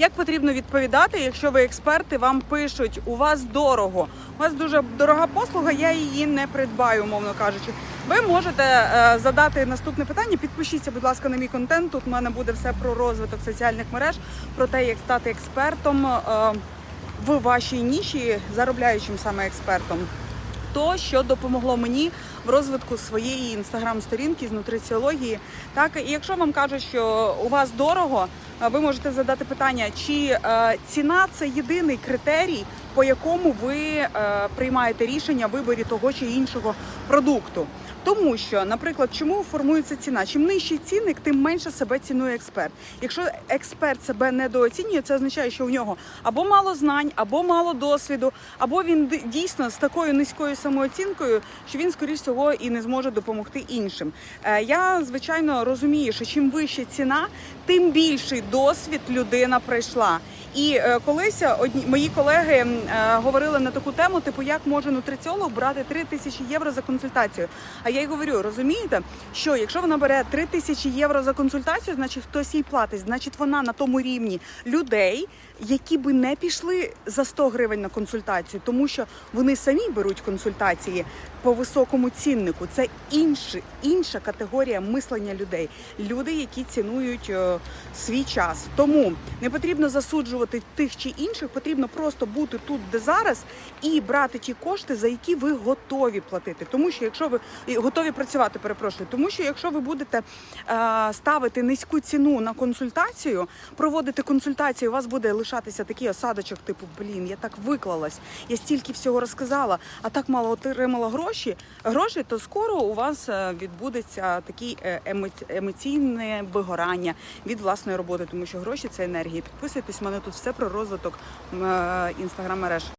Як потрібно відповідати, якщо ви експерти, вам пишуть, у вас дорого, у вас дуже дорога послуга, я її не придбаю, умовно кажучи. Ви можете е, задати наступне питання. Підпишіться, будь ласка, на мій контент. Тут в мене буде все про розвиток соціальних мереж, про те, як стати експертом е, в вашій ніші, заробляючим саме експертом. То, що допомогло мені в розвитку своєї інстаграм-сторінки з нутриціології. Так, і якщо вам кажуть, що у вас дорого, ви можете задати питання, чи е, ціна це єдиний критерій, по якому ви е, приймаєте рішення в виборі того чи іншого продукту. Тому що, наприклад, чому формується ціна? Чим нижчий цінник, тим менше себе цінує експерт. Якщо експерт себе недооцінює, це означає, що у нього або мало знань, або мало досвіду, або він дійсно з такою низькою самооцінкою, що він, скоріш всього, і не зможе допомогти іншим. Е, Я звичайно розумію, що чим вища ціна, тим більший досвід людина пройшла. І е, колись одні мої колеги говорили на таку тему, типу, як може нутриціолог брати 3 тисячі євро за консультацію. А я й говорю, розумієте, що якщо вона бере 3 тисячі євро за консультацію, значить хтось їй платить, значить вона на тому рівні людей, які би не пішли за 100 гривень на консультацію, тому що вони самі беруть консультації по високому ціннику. Це інші, інша категорія мислення людей. Люди, які цінують е, свій час. Тому не потрібно засуджувати тих чи інших, потрібно просто бути тут, де зараз, і брати ті кошти, за які ви готові платити. Тому що якщо ви готові працювати, перепрошую, тому що якщо ви будете е, ставити низьку ціну на консультацію, проводити консультацію, у вас буде лишатися такий осадочок, типу, блін, я так виклалась, я стільки всього розказала, а так мало отримала гроші, гроші, то скоро у вас е, відбудеться таке емоційне вигорання від власної роботи, тому що гроші це енергія. Підписуйтесь, у мене тут все про розвиток інстаграм мереж.